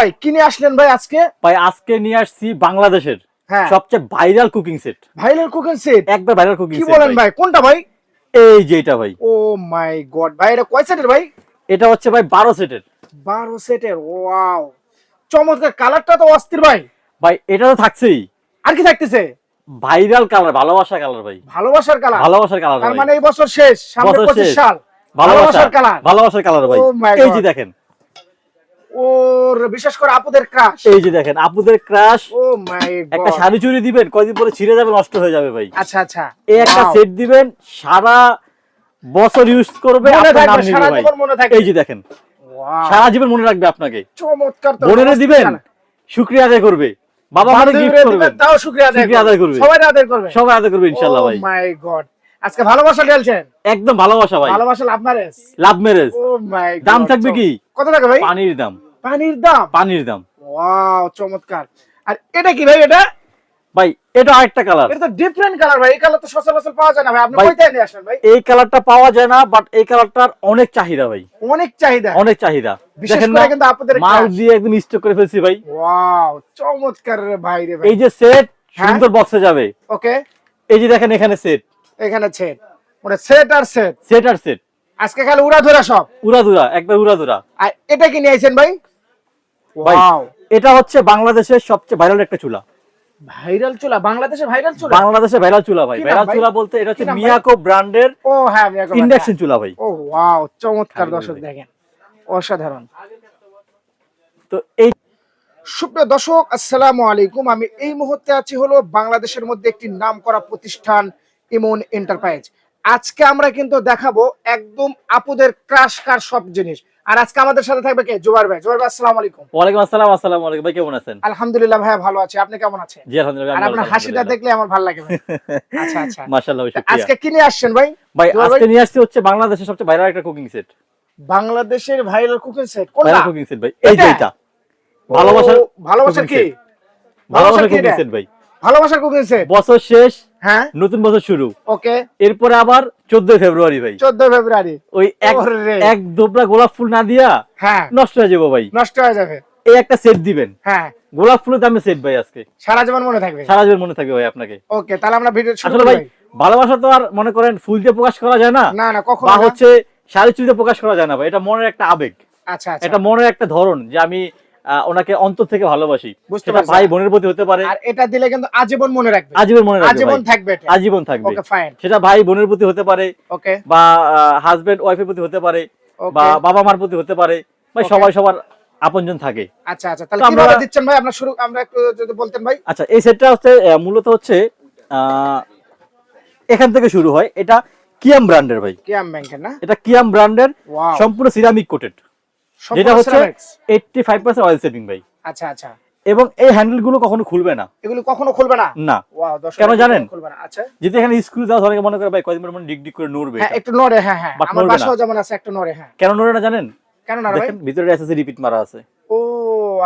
ভাই কিনে আসলেন ভাই আজকে? ভাই আজকে নিয়ে আসছি বাংলাদেশের হ্যাঁ। সবচেয়ে viral cooking set viral cooking set একবার ভাইরাল কুকিং কি বলেন ভাই। কোনটা ভাই? এই যে এটা ভাই। ও মাই গড ভাই এটা কয় সেটের ভাই? এটা হচ্ছে ভাই বারো সেটের। বারো সেটের ওয়াও। চমৎকার কালারটা তো অস্থির ভাই। ভাই এটা তো থাকছেই। আর কি থাকতেছে? ভাইরাল কালার ভালোবাসা কালার ভাই। ভালোবাসার কালার ভালোবাসার কালার তার মানে এই বছর শেষ সামনে বছর পঁচিশ শেষ। সাল। ভালোবাসার ভালোবাসার কালার ভালোবাসার কালার ভাই। Oh এই যে দেখেন। ওর বিশেষ করে আপুদের ক্রাশ এই যে দেখেন আপুদের ক্রাশ ও মাই একটা গড শাড়ি চুরি দিবেন কয়দিন পরে ছিঁড়ে যাবে নষ্ট হয়ে যাবে ভাই। আচ্ছা আচ্ছা। এই একটা সেট দিবেন সারা বছর ইউজ করবে আপনার নাম নিবে সারা ভাই। জীবন মনে থাকবে। এই যে দেখেন সারা জীবন মনে রাখবে আপনাকে। চমৎকার বোনেরে দিবেন। শুক্রিয়া আদায় করবে বাবা মানে গিফট তাও শুকরিয়া আদায় করবে। সবাই আদায় করবে। সবাই আদায় করবে ইনশাল্লাহ ভাই। মাই গড আজকে ভালোবাসা ঢেলছেন? একদম ভালোবাসা ভাই। ভালোবাসা love marriage love marriage oh মাই দাম থাকবে কি? কত টাকা ভাই? পানির দাম। পানির দাম? পানির দাম। ওয়াও চমৎকার। আর এটা কি ভাই এটা? ভাই এটা আরেকটা কালার এটা তো ডিফারেন্ট কালার ভাই এই কালার তো সচরাচর পাওয়া যায় না ভাই। আপনি ভাই- কইতে নিয়ে আসেন ভাই? এই কালারটা পাওয়া যায় না বাট এই কালারটার অনেক চাহিদা ভাই। অনেক চাহিদা। অনেক চাহিদা। দেখেন না কিন্তু আপনাদের মাল দিয়ে একদম স্টক করে ফেলছি ভাই। ওয়াও চমৎকার রে ভাই রে ভাই। এই যে সেট হ্যাঁ? সুন্দর বক্সে যাবে। ওকে এই যে দেখেন এখানে সেট এখানে সেট মানে সেট আর সেট সেট আর সেট আজকে খালি উড়া ধরা সব। উড়াদুরা একবার উড়াদুরা আর এটা কি নিয়ে আইছেন ভাই ওয়াও এটা হচ্ছে বাংলাদেশের সবচেয়ে ভাইরাল একটা চুলা। ভাইরাল চুলা? বাংলাদেশে ভাইরাল চুলা? বাংলাদেশে ভাইরাল চুলা ভাই। ভাইরাল চুলা বলতে এটা হচ্ছে নাম? মিয়াকো ব্র্যান্ডের ও হ্যাঁ একবার- ইন্ডাকশন চুলা ভাই। ও ওয়াও চমৎকার দর্শক দেখেন। অসাধারণ। তো এই সুপ্রিয় দর্শক আসসালামু আলাইকুম। আমি এই মুহূর্তে আছি হলো বাংলাদেশের মধ্যে একটি নামকরা প্রতিষ্ঠান ইমন এন্টারপ্রাইজ আজকে আমরা কিন্তু দেখাবো একদম আপুদের ক্রাশ কার সব জিনিস। আর আজকে আমাদের সাথে থাকবে কে? জোয়ার ভাই। জোয়ার ভাই আসসালামু আলাইকুম। ওয়ালাইকুম আসসালাম আসসালামু আলাইকুম। ভাই কেমন আছেন? আলহামদুলিল্লাহ ভাই ভালো আছি। আপনি কেমন আছেন? জি আলহামদুলিল্লাহ আর আপনার হাসিটা দেখলে আমার ভালো লাগে ভাই। আচ্ছা আচ্ছা। মাশাআল্লাহ শুকরিয়া। আজকে কিনে আসছেন ভাই? ভাই আজকে নিয়ে আসছি হচ্ছে বাংলাদেশের সবচেয়ে ভাইরাল একটা কুকিং সেট বাংলাদেশের ভাইরাল কুকিং সেট কোনটা? ভাইরাল কুকিং সেট ভাই। এই যে এটা? ভালোবাসার ভালোবাসার কি? ভালোবাসার কুকিং সেট ভাই। ভালোবাসার কুকিং সেট বছর শেষ হ্যাঁ। নতুন বছর শুরু। ওকে। এরপরে আবার চোদ্দই ফেব্রুয়ারি ভাই। চোদ্দ ফেব্রুয়ারি। ওই এক। এক দোবরা গোলাপ ফুল না দিয়া হ্যাঁ। নষ্ট হয়ে যাব ভাই। নষ্ট হয়ে যাবে। এই একটা সেট দিবেন। হ্যাঁ। গোলাপ ফুলের দামে সেট ভাই আজকে। সারা জীবন মনে থাকবে। সারা জীবন মনে থাকবে ভাই আপনাকে। ওকে তাহলে আমরা ভিডিও শুরু আসলে ভাই। ভালোবাসা তো আর মনে করেন ফুল দিয়ে প্রকাশ করা যায় না। না না কখনো বা হচ্ছে শাড়ি চুড়িতে প্রকাশ করা যায় না ভাই। এটা মনের একটা আবেগ। আচ্ছা আচ্ছা। এটা মনের একটা ধরন যে আমি ওনাকে অন্তর থেকে ভালোবাসি। সেটা। ভাই বোনের প্রতি হতে পারে। আর এটা দিলে কিন্তু আজীবন মনে রাখবে। আজীবন মনে রাখবে আজীবন থাকবে এটা। আজীবন থাকবে। ওকে ফাইন সেটা ভাই বোনের প্রতি হতে পারে ওকে। বা হাজবেন্ড ওয়াইফের প্রতি হতে পারে বা বাবা মার প্রতি হতে পারে ভাই সবাই সবার আপনজন থাকে। আচ্ছা আচ্ছা। তাহলে কীভাবে দিচ্ছেন ভাই? আপনার শুরু আমরা একটু যদি বলতেন ভাই। আচ্ছা এই সেটটা হচ্ছে মূলত হচ্ছে আহ, এখান থেকে শুরু হয়। এটা কিয়াম ব্র্যান্ডের ভাই। কিয়াম ব্যাংকের না? এটা কিয়াম ব্র্যান্ডের সম্পূর্ণ সিরামিক কোটেড যেটা হচ্ছে eighty five percent oil saving ভাই। আচ্ছা আচ্ছা। এবং এই হ্যান্ডেলগুলো কখনো খুলবে না। এগুলো কখনো খুলবে না? না। কেন জানেন? খুলবে না। আচ্ছা। যেহেতু এখানে স্ক্রু আছে, অনেকে মনে করে ভাই কয়দিন পর মনে ডিক ডিক করে নড়বে হ্যাঁ একটু নড়ে হ্যাঁ হ্যাঁ। আমার বাসাও যেমন আছে একটু নড়ে হ্যাঁ। কেন নড়ে না জানেন? কেন না ভাই? দেখেন ভিতরে এসএসসি রিপিট মারা আছে। ও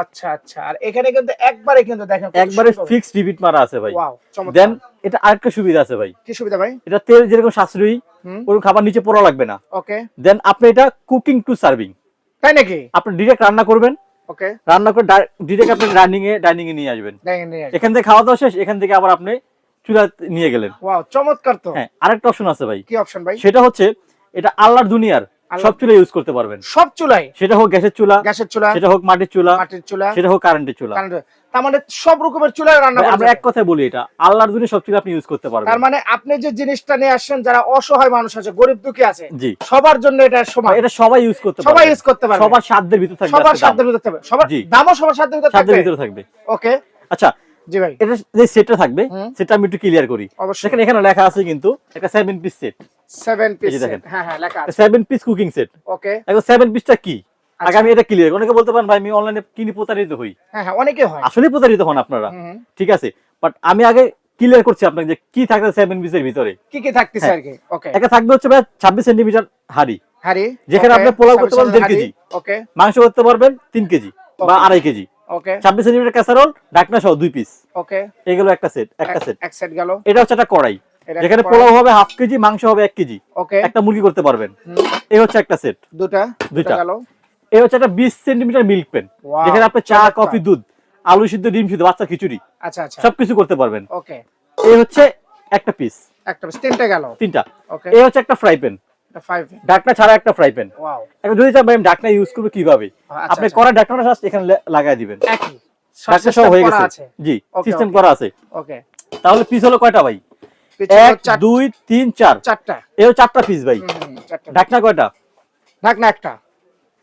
আচ্ছা আচ্ছা। আর এখানে কিন্তু একবারে কিন্তু দেখেন একবারে। ফিক্সড রিপিট মারা আছে ভাই। ওয়াও দেন এটা আরেকটা সুবিধা আছে ভাই। কি সুবিধা ভাই? এটা তেল যেরকম সাশ্রয়ী হুম। ওরকম খাবার নিচে পড়া লাগবে না। ওকে। দেন আপনি এটা কুকিং টু সার্ভিং তাই নাকি? আপনি ডিরেক্ট রান্না করবেন। ওকে রান্না করে ডিরেক্ট আপনি ডাইনিং এ ডাইনিং এ নিয়ে আসবেন। এখান থেকে খাওয়া দাওয়া শেষ এখান থেকে আবার আপনি চুলা নিয়ে গেলেন। ওয়াও চমৎকার তো। হ্যাঁ আরেকটা অপশন আছে ভাই। কি অপশন ভাই? সেটা হচ্ছে এটা আল্লাহর দুনিয়ার। সব চুলা ইউজ করতে পারবেন। সব চুলাই। সেটা হোক গ্যাসের চুলা গ্যাসের চুলা সেটা হোক মাটির চুলা মাটির চুলা সেটা হোক কারেন্টের চুলা। তার মানে সব রকমের চুলায় রান্না আমরা এক কথায় বলি এটা আল্লাহর দুনিয়া সব চুলা আপনি ইউজ করতে তার মানে আপনি যে জিনিসটা নিয়ে আসছেন যারা অসহায় মানুষ আছে গরিব দুঃখী আছে জি। সবার জন্য এটা সমান। এটা সবাই ইউজ করতে সবাই ইউজ করতে পারবে। সবার সাধ্যের ভিতর থাকবে সবার। সাধ্যের ভিতরে থাকবে। সবার দামও সবার সাধ্যের ভিতরে সাধ্যের ভিতরে থাকবে। ওকে আচ্ছা জি ভাই। এটা যে সেটটা থাকবে সেটা আমি একটু ক্লিয়ার করি। দেখেন এখানে লেখা আছে কিন্তু একটা seven piece set seven piece এই যে দেখেন। হ্যাঁ হ্যাঁ লেখা আছে। Seven piece cooking set okay. এখন সেভেন পিসটা কি? আগে আচ্ছা। আমি এটা ক্লিয়ার অনেকে বলতে পারেন ভাই আমি অনলাইনে কিনি প্রতারিত হই। হ্যাঁ হ্যাঁ অনেকে হয়। আসলে প্রতারিত হন আপনারা। ঠিক আছে? বাট আমি আগে ক্লিয়ার করছি আপনাকে যে কি থাকবে সেভেন পিসের ভিতরে। কি কি থাকতেছে। আর কি? ওকে। একটা থাকবে হচ্ছে ভাই ছাব্বিশ সেন্টিমিটার হাড়ি। হাড়ি। যেখানে আপনি পোলাও করতে পারবেন সামনে দেড় হাঁড়ি, কেজি। ওকে। মাংস করতে পারবেন তিন কেজি বা আড়াই কেজি। ওকে ক্যাসারোল ঢাকনা সহ দুই পিস ওকে এগুলো একটা সেট একটা সেট এক সেট গেল। এটা হচ্ছে একটা কড়াই। যেখানে পোলাও হবে হাফ কেজি মাংস হবে এক কেজি। ওকে একটা মুরগি করতে পারবেন। এই হচ্ছে একটা সেট দুটা? দুটা গেল। এই হচ্ছে একটা বিশ সেন্টিমিটার মিল্ক পেন যেখানে আপনি চা কফি দুধ আলু সিদ্ধ ডিম সিদ্ধ বাচ্চা খিচুড়ি আচ্ছা আচ্ছা। সবকিছু করতে পারবেন। ওকে এই হচ্ছে একটা পিস একটা তিনটে গেল। তিনটা। ওকে এই হচ্ছে একটা ফ্রাই প্যান ঢাকনা ছাড়া একটা ফ্রাই প্যান এখন যদি চান ভাই আমি ঢাকনা ইউজ করব কীভাবে? আচ্ছা, আপনি আচ্ছা। করা ঢাকনাটা জাস্ট এখানে লাগাই দিবেন। ঢাকনা হয়ে গেছে। জি সিস্টেম করা আছে। ওকে তাহলে পিস হলো কয়টা ভাই? এক দুই তিন চার। চারটা। এও চারটা পিস ভাই। ঢাকনা কয়টা? ঢাকনা একটা।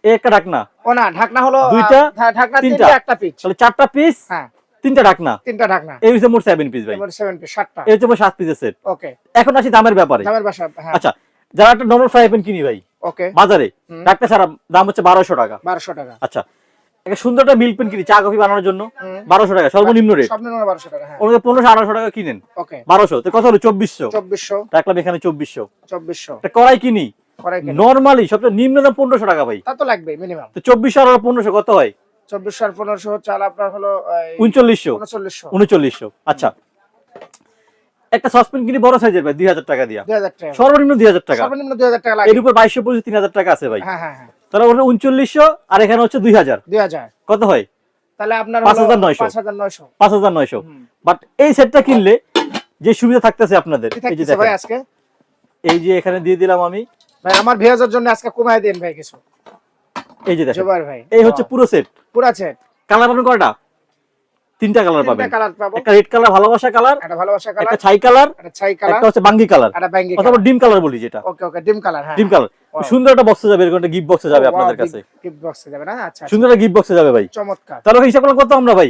একটা ঢাকনা ও না ঢাকনা হলো দুইটা, ঢাকনা তিনটা। একটা পিচ তাহলে চারটা পিস হ্যাঁ। তিনটা ঢাকনা তিনটা ঢাকনা এই হচ্ছে মোট সেভেন পিস ভাই। সেভেন পিস সাতটা। এই হচ্ছে মোট সাত পিসের সেট ওকে এখন আসি দামের ব্যাপারে। দামের হ্যাঁ। আচ্ছা যারা একটা নর্মাল ফ্রাই প্যান কিনি ভাই ওকে বাজারে। ঢাকনা ছাড়া দাম হচ্ছে বারোশো টাকা। বারোশো টাকা। আচ্ছা একটা সুন্দর একটা মিল্ক পেন কিনি চা কফি বানানোর জন্য। বারোশো টাকা সর্বনিম্ন রেট হ্যাঁ। ওনাদের পনেরোশো আঠারোশো টাকা কিনেন। ওকে বারোশো তো কত হলো চব্বিশশো। চব্বিশশো। রাখলাম এখানে চব্বিশশো। চব্বিশশো। একটা কড়াই কেন? নর্মালি সবচেয়ে নিম্ন দাম পনেরোশো টাকা ভাই। তা তো লাগবে মিনিমাম তো চব্বিশশো আর পনেরোশো কত হয়? চব্বিশশো আর পনেরোশো চাল আপনার হলো উনচল্লিশশো। উনচল্লিশশো। উনচল্লিশশো আচ্ছা। একটা সসপেন কিনি বড় সাইজের ভাই দুই হাজার টাকা দিয়া। সর্বনিম্ন দুই হাজার টাকা। সর্বনিম্ন দুই হাজার টাকা লাগে। এর উপর বাইশশো পঁচিশ তিন হাজার টাকা আছে ভাই। হ্যাঁ হ্যাঁ হ্যাঁ। তাহলে ওটা উনচল্লিশশো আর এখানে হচ্ছে দুই হাজার। দুই হাজার। কত হয়? তাহলে আপনার পাঁচ হাজার নয়শো। পাঁচ হাজার নয়শো। বাট এই সেটটা কিনলে যে সুবিধা থাকতেছে আপনাদের এই যে ভাই দেখেন। আজকে? এই যে এখানে দিয়ে দিলাম আমি। ভাই আমার ভিউজের জন্য আজকে কমায় দিন ভাই কিছু। এই যে দেখেন। ভাই। এই হচ্ছে পুরো সেট পুরো সেট কালার পাবেন কয়টা? তিনটা কালার পাবেন। কালার একটা রেড কালার ভালোবাসা কালার একটা ভালোবাসা কালার একটা ছাই কালার একটা ছাই কালার একটা হচ্ছে বাঙ্গি কালার একটা ব্যাঙ্গি অথবা ডিম কালার বলি যেটা। ওকে ওকে ডিম কালার হ্যাঁ। ডিম কালার সুন্দর একটা বক্সে যাবে এরকম একটা গিফট বক্সে যাবে আপনাদের কাছে। গিফট বক্সে যাবে না? আচ্ছা আচ্ছা। সুন্দর একটা গিফট বক্সে যাবে ভাই। চমৎকার। তাহলে হিসাব করলে কত আমরা ভাই?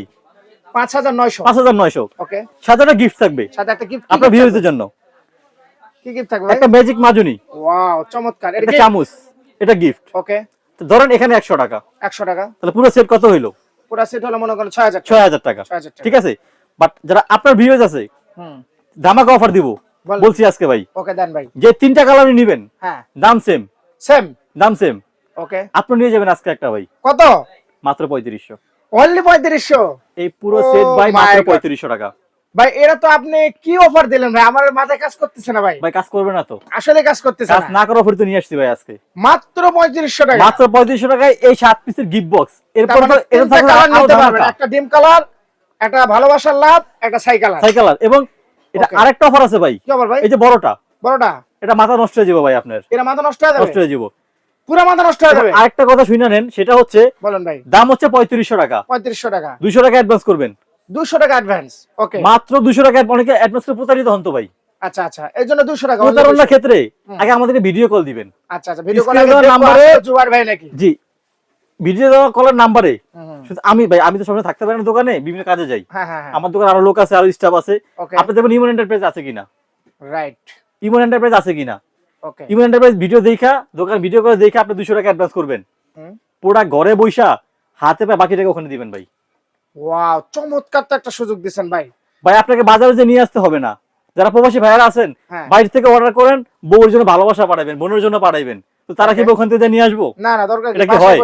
পাঁচ হাজার নয়শো। পাঁচ হাজার নয়শো। ওকে। সাথে একটা গিফট থাকবে। সাথে একটা গিফট আপনার ভিউজদের জন্য। কি গিফট থাকবে একটা ম্যাজিক মাজুনি। ওয়াও চমৎকার। এটা চামচ। এটা গিফট ওকে। ধরেন এখানে একশো টাকা। একশো টাকা। তাহলে পুরো সেট কত হইল? পুরা সেট হলো মনে করেন 6000 6000 টাকা। ঠিক আছে? বাট যারা আপনার ভিউয়ার্স আছে হুম। ধামাকা অফার দিব। বলছি আজকে ভাই। ওকে দেন ভাই। যে তিনটা কালার নিবেন হ্যাঁ। দাম সেম সেম দাম সেম ওকে। আপনি নিয়ে যাবেন আজকে একটা ভাই। কত? মাত্র পঁয়ত্রিশশো। অনলি পঁয়ত্রিশশো? এই পুরো Oh সেট ভাই মাত্র God. পঁয়ত্রিশশো টাকা। ভাই এরা তো আপনি কি অফার দিলেন ভাই? আমার মাথায় কাজ করতেছে না ভাই। ভাই কাজ করবে না তো। আসলে কাজ করতেছে কাজ না। করার অফার তো নিয়ে আসছি ভাই আজকে। মাত্র পঁয়ত্রিশশো টাকা। মাত্র পঁয়ত্রিশশো টাকায় এই সাত পিসের গিফট বক্স এরপর তো এর থাকবে একটা ডিম কালার একটা ভালোবাসার লাভ একটা ছাই কালার এবং এটা আরেকটা অফার আছে ভাই। কি অফার ভাই? এই যে বড়টা। বড়টা? এটা মাথা নষ্ট হয়ে যাবে ভাই আপনার। এরা মাথা নষ্ট হয়ে যাবে? নষ্ট হয়ে যাব। পুরো মাথা নষ্ট হয়ে যাবে? আরেকটা কথা শুনে নেন সেটা হচ্ছে বলেন ভাই। দাম হচ্ছে পঁয়ত্রিশশো টাকা। পঁয়ত্রিশশো টাকা। দুইশো টাকা অ্যাডভান্স করবেন। দুশো টাকা অ্যাডভান্স ওকে মাত্র দুশো টাকা অনেকে অ্যাডভান্স করে প্রতারিত হন তো ভাই। আচ্ছা আচ্ছা এই জন্য দুশো টাকা প্রতারণার ক্ষেত্রে আগে আমাদেরকে ভিডিও কল দিবেন। আচ্ছা আচ্ছা ভিডিও কল নাম্বারে- জুবাইর ভাই নাকি? জি ভিডিও কলের নাম্বারে আমি ভাই আমি তো সবসময় থাকতে পারি না দোকানে বিভিন্ন কাজে যাই। হ্যাঁ হ্যাঁ হ্যাঁ। আমার দোকানে আরও লোক আছে আরও স্টাফ আছে। আপনি দেখবেন ইমন এন্টারপ্রাইজ আছে কিনা? রাইট ইমন এন্টারপ্রাইজ আছে কিনা? ওকে ইমন এন্টারপ্রাইজ ভিডিও দেখা দোকান ভিডিও করে দেখে আপনি দুশো টাকা অ্যাডভান্স করবেন। পুরা ঘরে বইসা হাতে পায়ে বাকি টাকা ওখানে দিবেন ভাই। ওয়াও চমৎকার তো একটা সুযোগ দিছেন ভাই। ভাই আপনাকে বাজারে যে নিয়ে আসতে হবে না যারা প্রবাসী ভাইয়ারা আছেন হ্যাঁ। বাইরে থেকে অর্ডার করেন বউর জন্য ভালোবাসা পাঠাবেন বোনের জন্য পাঠাবেন। তো তারা কি ওখান থেকে নিয়ে আসব? না না দরকার এটা কি বাসায় হয়?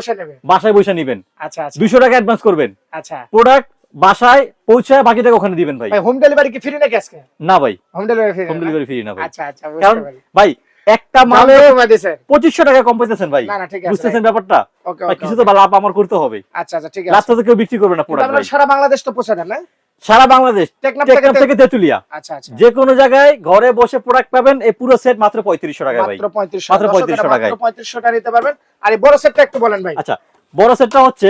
বাসায় বসে নিবেন। আচ্ছা আচ্ছা। দুইশো টাকা অ্যাডভান্স করবেন। আচ্ছা। প্রোডাক্ট বাসায় পৌঁছায় বাকি টাকা ওখানে দিবেন ভাই। ভাই হোম ডেলিভারি কি ফ্রি নাকি আজকে? না ভাই। Home delivery free home delivery free না ভাই। আচ্ছা আচ্ছা কারণ ভাই একটা মালে পঁচিশশো টাকা কম পাইতেছেন ভাই। বুঝতেছেন ব্যাপারটা? কিছু তো লাভ আমার করতে হবে। আচ্ছা আচ্ছা ঠিক তো কেউ বিক্রি করবে না সারা বাংলাদেশ তো পৌঁছে না? সারা বাংলাদেশ টেকনাফ থেকে তেতুলিয়া। আচ্ছা আচ্ছা। যে কোনো জায়গায় ঘরে বসে প্রোডাক্ট পাবেন এই পুরো সেট মাত্র পঁয়ত্রিশশো টাকা ভাই। মাত্র পঁয়ত্রিশশো মাত্র 3500 টাকায়। পঁয়ত্রিশশো টাকা নিতে পারবেন। আর এই বড় সেটটা একটু বলেন ভাই। আচ্ছা বড় সেটটা হচ্ছে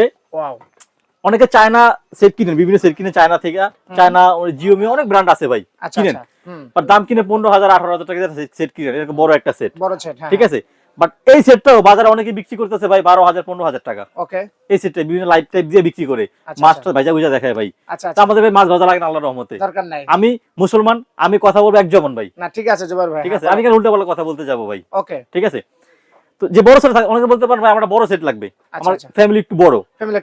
অনেকে চায়না সেট কিনেন বিভিন্ন সেট কিনে চায়না থেকে চায়না জিওমি অনেক ব্র্যান্ড আছে ভাই আচ্ছা কিনেন। আচ্ছা আর দাম কিনে পনেরো হাজার আঠারো হাজার টাকা সেট কিনেন এরকম বড় একটা সেট বড় সেট হ্যাঁ ঠিক আছে? বাট এই সেটটাও বাজারে অনেকে বিক্রি করতেছে ভাই বারো হাজার পনেরো হাজার টাকা। ওকে এই সেটটা বিভিন্ন লাইট টাইপ দিয়ে বিক্রি করে। আচ্ছা, মাছটা ভাজা বুঝা দেখায় ভাই। আচ্ছা তা আচ্ছা। আমাদের ভাই মাছ ভাজা লাগে আল্লাহ রহমতে। দরকার নাই। আমি মুসলমান আমি কথা বলব এক জমন ভাই। না ঠিক আছে জুবাইর ভাই। ঠিক আছে? আমি কেন উল্টা পাল্টা কথা বলতে যাব ভাই? ওকে ঠিক আছে? তো যে বড় সেট থাকে অনেকে বলতে পারেন ভাই আমার বড় সেট লাগবে। আচ্ছা, আমার আচ্ছা। ফ্যামিলি একটু বড়।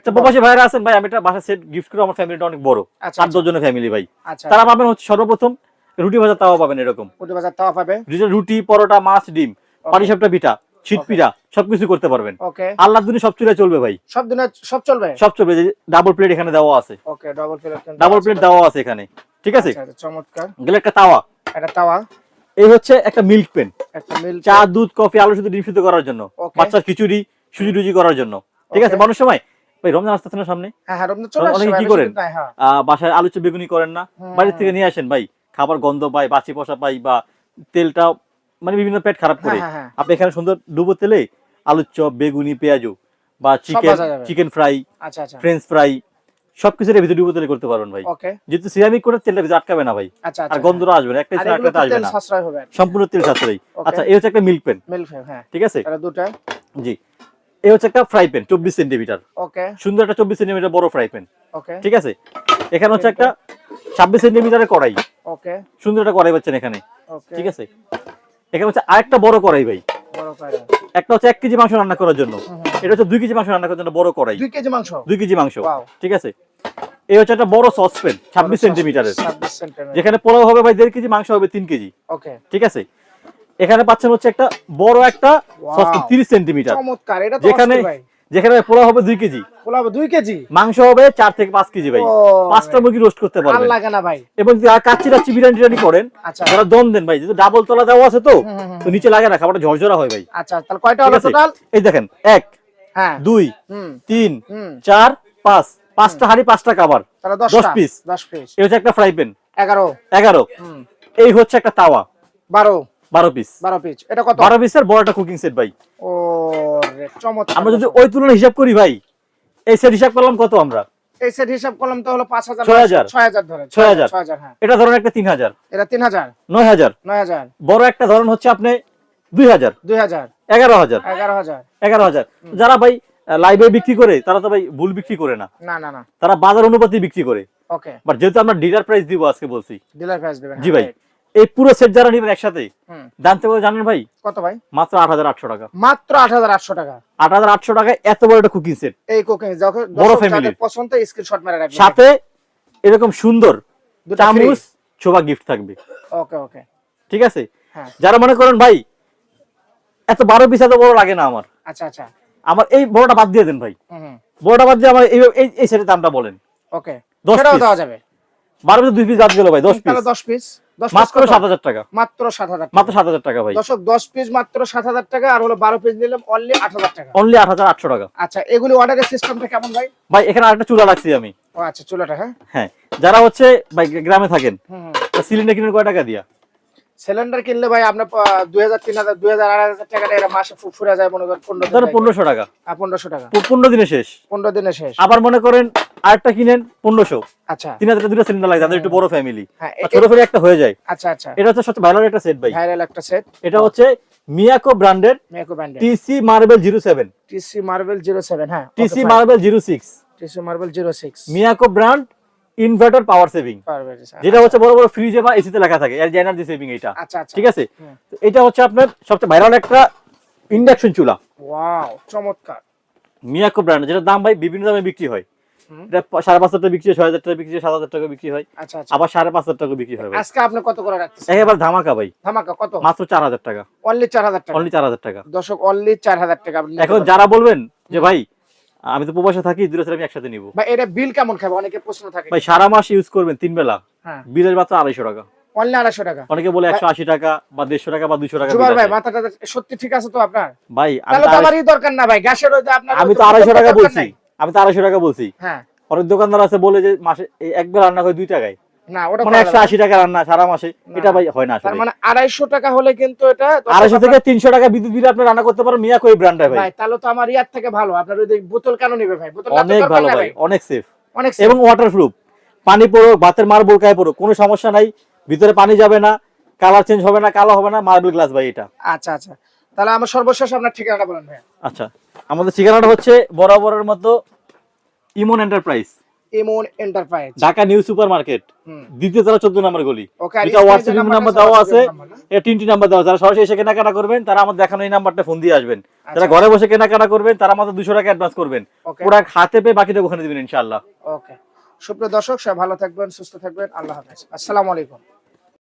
তো প্রবাসী ভাইরা আছেন ভাই আমি একটা বাসা সেট গিফট করে আমার ফ্যামিলিটা অনেক বড়। আচ্ছা সাত দশ জনের ফ্যামিলি ভাই। আচ্ছা তারা পাবেন হচ্ছে সর্বপ্রথম রুটি ভাজা তাওয়া পাবেন এরকম। কোটি বাজার তাওয়া পাবে রুটি- রুটি পরোটা মাছ ডিম পিঠা শীত পিঠা সবকিছু করতে পারবেন। ওকে আল্লাহ দিনে সব চুলে চলবে ভাই। সব দিনে সব চলবে? সব চলবে ডাবল প্লেট এখানে দেওয়া আছে। Okay double plate double plate দেওয়া আছে। এখানে। ঠিক আছে? চমৎকার। গেলে একটা তাওয়া। এটা তাওয়া। এই হচ্ছে একটা মিল্ক পেন একটা মিল চা দুধ কফি আলু শুধু ডিম সিদ্ধ করার জন্য. বাচ্চার খিচুড়ি সুজি টুজি করার জন্য। ঠিক আছে? মানুষ সময়? ভাই রমজান আসতেছে না সামনে? হ্যাঁ হ্যাঁ রমজান চলে আসছে অনেকে কি করেন? হ্যাঁ। বাসায় আলু চপ বেগুনি করেন না। বাড়ির থেকে নিয়ে আসেন ভাই? খাবার গন্ধ পাই বাচি পচা পাই বা তেলটা মানে বিভিন্ন পেট খারাপ করে। হ্যাঁ, হ্যাঁ, হ্যাঁ। আপনি এখানে সুন্দর ডুবো তেলে আলুর চপ বেগুনি পেঁয়াজু বা চিকেন চিকেন ফ্রাই আচ্ছা আচ্ছা। ফ্রেঞ্চ ফ্রাই সবকিছুর ভিতরে ডুবো তেলে করতে পারবেন ভাই। যেহেতু সিরামিক করে তেলটা ভিতরে আটকাবে না ভাই। আচ্ছা আর গন্ধটা আসবে না একটা আর ছাড়া এগুলো একটা তো আসবে না। সম্পূর্ণ তেল সাশ্রয়ী আচ্ছা এই হচ্ছে একটা মিল্ক পেন হ্যাঁ। ঠিক আছে? জি। এই হচ্ছে একটা ফ্রাই প্যান চব্বিশ সেন্টিমিটার সুন্দর একটা চব্বিশ সেন্টিমিটার বড় ফ্রাই প্যান ঠিক আছে? এখানে হচ্ছে একটা ছাব্বিশ সেন্টিমিটারের কড়াই। ওকে। সুন্দর একটা কড়াই পাচ্ছেন এখানে। ঠিক আছে? এখানে হচ্ছে আরেকটা বড় কড়াই ভাই। একটা হচ্ছে এক কেজি মাংস রান্না করার জন্য। এটা হচ্ছে দুই কেজি মাংস রান্না করার জন্য বড় কড়াই। দুই কেজি মাংস? দুই কেজি মাংস। ঠিক আছে? এই হচ্ছে একটা বড় সসপ্যান ছাব্বিশ সেন্টিমিটারের। যেখানে পোলাও হবে ভাই দেড় কেজি মাংস হবে তিন কেজি। ঠিক আছে? এখানে পাচ্ছেন হচ্ছে একটা বড় একটা. তিরিশ সেন্টিমিটার। যেখানে যেখানে পোলাও হবে দুই কেজি। পোলাও দুই কেজি? মাংস হবে চার থেকে পাঁচ কেজি ভাই। পাঁচটা মুরগি রোস্ট করতে পারবেন। লাগে না ভাই। এবং কাচ্চি টাচ্চি বিরিয়ানি টিরিয়ানি করেন আচ্ছা। যারা দম দেন ভাই যেহেতু ডাবল তলা দেওয়া আছে তো। তো নিচে লাগে না খাবারটা ঝরঝরা হয় ভাই। আচ্ছা তাহলে কয়টা হলো টোটাল এই দেখেন এক হ্যাঁ। দুই তিন চার পাঁচ। পাঁচটা হাড়ি পাঁচটা খাবার। দশ piece। দশ পিস এই হচ্ছে একটা ফ্রাই প্যান এগারো। এগারো। এই হচ্ছে একটা তাওয়া। বারো। বারো পিস বারো পিস এটা কত? বারো পিসের বড় একটা কুকিং সেট ভাই। ও চমৎকার। আমরা যদি ওই তুলনায় হিসাব করি ভাই এই সেট হিসাব করলাম কত আমরা? এই সেট হিসাব করলাম তো হলো পাঁচ হাজার ছয় হাজার। ছয় হাজার ধরে ছয় হাজার। ছয় হাজার হ্যাঁ। এটা ধরুন একটা তিন হাজার। এটা তিন হাজার। নয় হাজার। নয় হাজার। বড় একটা ধরুন হচ্ছে আপনি দুই হাজার। দুই হাজার। এগারো হাজার। হাজার। এগারো হাজার। যারা ভাই লাইভে বিক্রি করে তারা তো ভাই ভুল বিক্রি করে না। না না না। তারা বাজার অনুপাতে বিক্রি করে। ওকে বাট যেহেতু আমরা ডিলার প্রাইস দিব আজকে বলছি। ডিলার প্রাইস দেবেন জি হ্যাঁ, ভাই। এই পুরো সেট যারা নেবেন একসাথে দাম থেকে জানেন ভাই? কত ভাই? মাত্র আট হাজার আটশো টাকা। মাত্র আট হাজার আটশো টাকা। আট হাজার আটশো টাকায় এত বড় একটা কুকিং সেট এই কুকিং বড়। যাদের পছন্দ স্ক্রিনশট মেরে রাখবেন। সাথে এরকম সুন্দর চামচ ছোবা গিফট থাকবে। ওকে ওকে ঠিক আছে? হ্যাঁ। যারা মনে করেন ভাই এত বারো পিস এত বড় লাগে না আমার। আচ্ছা আচ্ছা। আমার এই বড়টা বাদ দিয়ে দেন ভাই। বড়টা বাদ দিয়ে আমার এই এই সেটের দামটা বলেন। ওকে দশ দেওয়া যাবে। বারো পিস দুই পিস বাদ গেল ভাই দশ পিস। দশ পিস। মাত্র সাত হাজার টাকা। মাত্র সাত হাজার মাত্র সাত হাজার টাকা ভাই। দর্শক দশ পিস মাত্র সাত হাজার টাকা আর হলো বারো পিস নিলাম অনলি আট হাজার টাকা। অনলি আট হাজার আটশো টাকা। আচ্ছা এগুলি অর্ডারের সিস্টেমটা কেমন ভাই? ভাই এখানে আরেকটা চুলা রাখছি আমি। ও আচ্ছা চুলাটা হ্যাঁ? হ্যাঁ যারা হচ্ছে ভাই গ্রামে থাকেন সিলিন্ডার কিনে কয় টাকা দিয়া? সিলিন্ডার কিনলে ভাই আপনার দুই হাজার তিন হাজার দুই হাজার আড়াই হাজার টাকা এটা মাসে ফুরে যায় মনে করেন পনেরো পনেরোশো টাকা। পনেরোশো টাকা। পনেরো দিনে শেষ। পনেরো দিনে শেষ। আবার মনে করেন আরেকটা কিনেন পনেরোশো। আচ্ছা। তিন হাজার দুটো সিলিন্ডার লাগে যাদের একটু বড় ফ্যামিলি ছোট ফ্যামিলি একটা হয়ে যায়। আচ্ছা আচ্ছা। এটা হচ্ছে সবচেয়ে একটা সেট ভাই। ভাইরাল একটা সেট এটা হচ্ছে মিয়াকো ব্র্যান্ডের মেকো ব্যান্ডের TC marble zero seven TC marble zero seven হ্যাঁ TC marble zero six TC marble zero six Miyako brand inverter power saving যেটা হচ্ছে বড় বড় ফ্রিজে বা এসিতে লেখা থাকে এর এনার্জি সেভিং এটা। আচ্ছা আচ্ছা। ঠিক আছে? তো এটা হচ্ছে আপনার সবচেয়ে ভাইরাল একটা ইন্ডাকশন চুলা। ওয়াও চমৎকার। মিয়াকো ব্র্যান্ড যেটা দাম ভাই বিভিন্ন দামে বিক্রি হয়। এটা সাড়ে পাঁচ টাকা বিক্রি হয় ছয় হাজার টাকা বিক্রি হয় সাত হাজার টাকা বিক্রি হয়। আচ্ছা আচ্ছা। আবার সাড়ে পাঁচ হাজার টাকা বিক্রি হয় আজকে আপনি কত করে রাখতেছেন? একেবারে ধামাকা ভাই। ধামাকা কত? মাত্র চার হাজার টাকা। অনলি চার হাজার টাকা। অনলি চার হাজার টাকা। দর্শক অনলি চার হাজার টাকা এখন যারা বলবেন যে ভাই আমি তো প্রবাসে থাকি ছেলে আমি একসাথে নিবো। ভাই এটা বিল কেমন খাবে? অনেকে প্রশ্ন থাকে। ভাই সারা মাস ইউজ করবেন তিন বেলা। হ্যাঁ। বিলের মাত্র আড়াইশো টাকা। অনলি আড়াইশো টাকা। অনেকে বলে একশো আশি টাকা বা দেড়শো টাকা বা দুশো টাকা ভাই মাথাটা সত্যি ঠিক আছে তো আপনার? ভাই তাহলে তো আমারই দরকার না ভাই গ্যাসের আমি তো আড়াইশো টাকা বলছি। আমি তো আড়াইশো টাকা বলছি। হ্যাঁ। অনেক দোকানদার আছে বলে যে মাসে একবার রান্না করে দুই টাকায়। না ওটা মানে একশো আশি টাকা রান্না সারা মাসে। এটা ভাই হয় না মানে আড়াইশো টাকা হলে কিন্তু এটা আড়াইশো থেকে তিনশো টাকা বিদ্যুৎ বিল আপনি রান্না করতে পারেন মিয়া কই ব্র্যান্ডটা ভাই? ভাই তাহলে তো আমার ইয়ার থেকে ভালো। আপনার ওই বোতল কেন নিবে ভাই? বোতল অনেক ভালো ভাই অনেক সেফ অনেক এবং ওয়াটার প্রুফ পানি পড়ুক ভাতের মার্বল গায়ে পড়ুক কোনো সমস্যা নাই। ভিতরে পানি যাবে না কালার চেঞ্জ হবে না কালো হবে না মার্বেল গ্লাস ভাই এটা। আচ্ছা আচ্ছা। তাহলে আমার সর্বশেষ আপনার ঠিকানাটা বলেন ভাই আচ্ছা। আমাদের ঠিকানাটা হচ্ছে বরাবরের মতো Emon enterprise. Emon enterprise. Dhaka new super market দ্বিতীয় তলা চোদ্দ নম্বর গলি। এটা হোয়াটসঅ্যাপ নাম্বার আছে, দেওয়া? এটা তিনটি নাম্বার দেওয়া। যারা সরাসরি এসে কেনাকাটা করবেন তারা আমাদের দেখানো এই নাম্বারটা ফোন দিয়ে আসবেন। যারা আচ্ছা। ঘরে বসে কেনাকাটা করবেন তারা আমাদের দুশো টাকা অ্যাডভান্স করবেন। প্রোডাক্ট হাতে পেয়ে বাকিটা ওখানে দিবেন ইনশাআল্লাহ। ওকে। সুপ্রিয় দর্শক সবাই ভালো থাকবেন সুস্থ থাকবেন। আল্লাহ হাফেজ। আসসালামু আলাইকুম।